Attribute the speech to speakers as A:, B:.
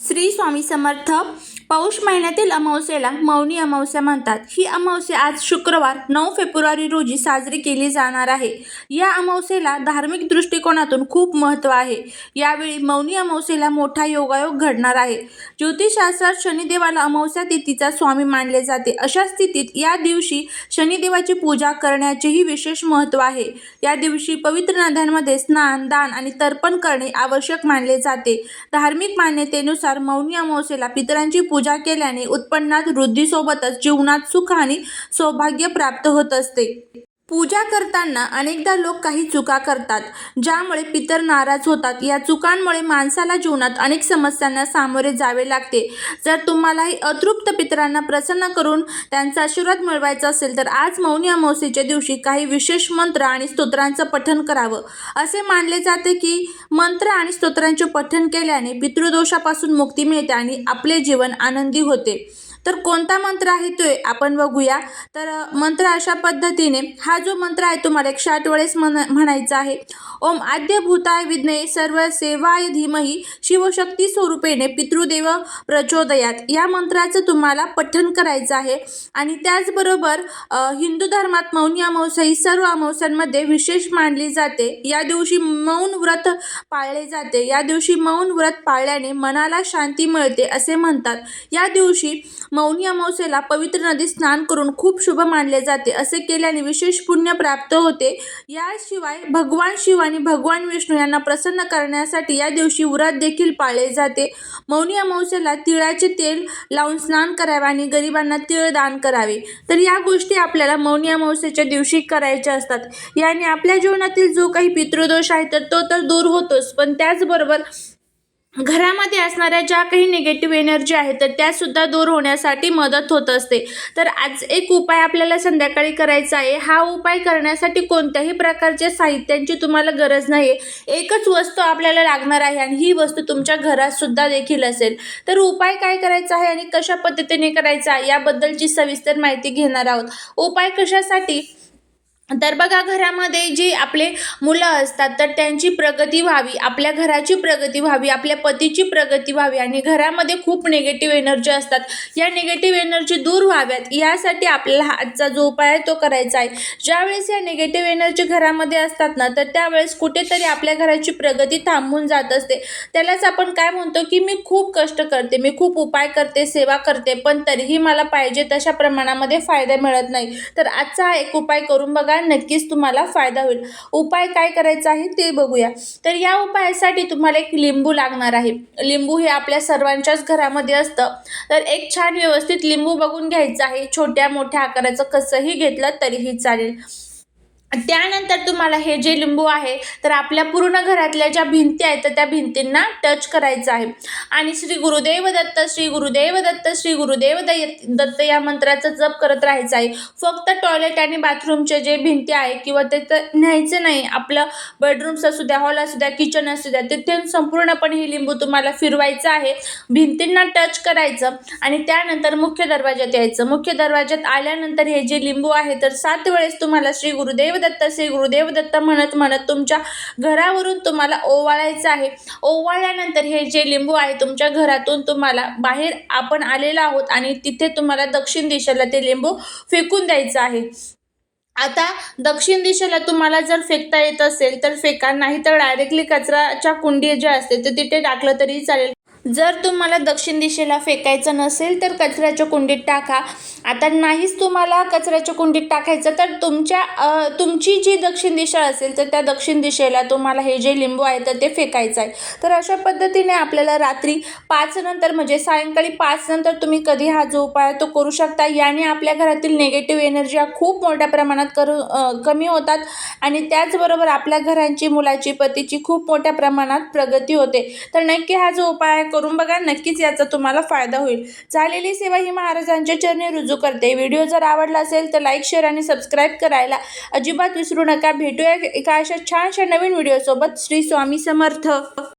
A: श्री स्वामी समर्थ. पौष महिन्यातील अमावस्येला मौनी अमावस्या म्हणतात. ही अमावस्या आज शुक्रवार नऊ फेब्रुवारी रोजी साजरी केली जाणार आहे. या अमावस्येला धार्मिक दृष्टिकोनातून खूप महत्त्व आहे. यावेळी मौनी अमावस्येला मोठा योगायोग घडणार आहे. ज्योतिषशास्त्रात शनिदेवाला अमावस्या तिथीचा स्वामी मानले जाते. अशा स्थितीत या दिवशी शनिदेवाची पूजा करण्याचेही विशेष महत्त्व आहे. या दिवशी पवित्र नद्यांमध्ये स्नान दान आणि तर्पण करणे आवश्यक मानले जाते. धार्मिक मान्यतेनुसार मौनी अमावस्येला पितरांची पूजा पूजा केल्याने उत्पन्नात वृद्धीसोबतच जीवनात सुख आणि सौभाग्य प्राप्त होत असते. पूजा करताना अनेकदा लोक काही चुका करतात ज्यामुळे पितर नाराज होतात. या चुकांमुळे माणसाला जीवनात अनेक समस्यांना सामोरे जावे लागते. जर तुम्हालाही अतृप्त पितरांना प्रसन्न करून त्यांचा आशीर्वाद मिळवायचा असेल तर आज मौनी अमावस्येच्या दिवशी काही विशेष मंत्र आणि स्तोत्रांचं पठण करावं. असे मानले जाते की मंत्र आणि स्तोत्रांचे पठण केल्याने पितृदोषापासून मुक्ती मिळते आणि आपले जीवन आनंदी होते. तर कोणता मंत्र आहे तो आपण बघूया. तर मंत्र अशा पद्धतीने हा जो मंत्र आहे तुम्हाला एकशे आठ वेळेस म्हण म्हणायचा आहे. ओम आद्य भूताय विद्महे सर्व सेवाय धीमही शिवशक्ती स्वरूपेने पितृदेव प्रचोदयात. या मंत्राचं तुम्हाला पठण करायचं आहे. आणि त्याचबरोबर हिंदू धर्मात मौनी अमावस्या ही सर्व अमावस्यांमध्ये विशेष मानली जाते. या दिवशी मौन व्रत पाळले जाते. या दिवशी मौन व्रत पाळल्याने मनाला शांती मिळते असे म्हणतात. या दिवशी मौनी अमावस्येला पवित्र नदीत स्नान करून खूप शुभ मानले जाते. असे केल्याने विशेष पुण्य प्राप्त होते. याशिवाय भगवान शिव आणि भगवान विष्णू यांना प्रसन्न करण्यासाठी या दिवशी व्रत देखील पाळले जाते. मौनी अमावस्येला तिळाचे तेल लावून स्नान करावे आणि गरिबांना तिळ दान करावे. तर या गोष्टी आपल्याला मौनी अमावस्येच्या दिवशी करायच्या असतात. याने आपल्या जीवनातील जो काही पितृदोष आहे तर तो तर दूर होतोच. पण त्याचबरोबर घरामध्ये असणाऱ्या ज्या काही निगेटिव्ह एनर्जी आहेत तर त्यासुद्धा दूर होण्यासाठी मदत होत असते. तर आज एक उपाय आपल्याला संध्याकाळी करायचा आहे. हा उपाय करण्यासाठी कोणत्याही प्रकारच्या साहित्यांची तुम्हाला गरज नाही आहे एकच वस्तू आपल्याला लागणार आहे आणि ही वस्तू तुमच्या घरात सुद्धा देखील असेल. तर उपाय काय करायचा आहे आणि कशा पद्धतीने करायचा आहे याबद्दलची सविस्तर माहिती घेणार आहोत. उपाय कशासाठी? तर बघा घरामध्ये जी आपले मुलं असतात तर त्यांची प्रगती व्हावी आपल्या घराची प्रगती व्हावी आपल्या पतीची प्रगती व्हावी आणि घरामध्ये खूप निगेटिव्ह एनर्जी असतात. या निगेटिव्ह एनर्जी दूर व्हाव्यात. यासाठी आपल्याला आजचा जो उपाय आहे तो करायचा आहे. ज्यावेळेस या निगेटिव्ह एनर्जी घरामध्ये असतात ना तर त्यावेळेस कुठेतरी आपल्या घराची प्रगती थांबून जात असते. त्यालाच आपण काय म्हणतो की मी खूप कष्ट करते मी खूप उपाय करते सेवा करते पण तरीही मला पाहिजे तशा प्रमाणामध्ये फायदा मिळत नाही. तर आजचा हा एक उपाय करून बघा नक्कीच तुम्हाला फायदा होईल. उपाय काय करायचा आहे ते बघूया. तर या उपायासाठी तुम्हाला एक लिंबू लागणार आहे. लिंबू हे आपल्या सर्वांच्याच घरामध्ये असतं. तर एक छान व्यवस्थित लिंबू बघून घ्यायचं आहे. छोट्या मोठ्या आकाराचं कसंही घेतलं तरीही चालेल. त्यानंतर तुम्हाला हे जे लिंबू आहे तर आपल्या पूर्ण घरातल्या ज्या भिंती आहेत तर त्या भिंतींना टच करायचं आहे. आणि श्री गुरुदेव दत्त श्री गुरुदेव दत्त श्री गुरुदेव दत्त या मंत्राचा जप करत राहायचं आहे. फक्त टॉयलेट आणि बाथरूमचे जे भिंती आहे किंवा ते तर न्यायचं नाही. आपलं बेडरूम्स असू द्या हॉल असू द्या किचन असू द्या तिथे संपूर्णपणे हे लिंबू तुम्हाला फिरवायचं आहे. भिंतींना टच करायचं आणि त्यानंतर मुख्य दरवाज्यात यायचं. मुख्य दरवाज्यात आल्यानंतर हे जे लिंबू आहे तर सात वेळेस तुम्हाला श्री गुरुदेव दत्त श्री गुरुदेवदत्त म्हणत म्हणत तुमच्या घरावरून तुम्हाला ओवाळायचं आहे. ओवाळल्यानंतर हे जे लिंबू आहे तुमच्या घरातून तुम्हाला बाहेर आपण आलेलो आहोत आणि तिथे तुम्हाला दक्षिण दिशेला ते लिंबू फेकून द्यायचं आहे. आता दक्षिण दिशेला तुम्हाला जर फेकता येत असेल तर फेका नाही तर डायरेक्टली कचराच्या कुंडी जे असते ते तिथे टाकलं तरी चालेल. जर तुम्हाला दक्षिण दिशेला फेकायचं नसेल तर कचऱ्याच्या कुंडीत टाका. आता नाहीच तुम्हाला कचऱ्याच्या कुंडीत टाकायचं तर तुमच्या तुमची जी दक्षिण दिशा असेल तर त्या दक्षिण दिशेला तुम्हाला हे जे लिंबू आहे तर ते फेकायचं आहे. तर अशा पद्धतीने आपल्याला रात्री पाच नंतर म्हणजे सायंकाळी पाच नंतर तुम्ही कधी हा जो उपाय आहे तो करू शकता याने आपल्या घरातील निगेटिव्ह एनर्जी खूप मोठ्या प्रमाणात करू कमी होतात आणि त्याचबरोबर आपल्या घरांची मुलाची पतीची खूप मोठ्या प्रमाणात प्रगती होते. तर नक्की हा जो उपाय करून बघा नक्कीच याचा तुम्हाला फायदा होईल. झालेली सेवा ही महाराजांच्या चरणी रुजू करते. व्हिडिओ जर आवडला असेल तर लाईक शेअर आणि सबस्क्राईब करायला अजिबात विसरू नका. भेटूया एका अशा छानशा नवीन व्हिडिओसोबत. श्री स्वामी समर्थ.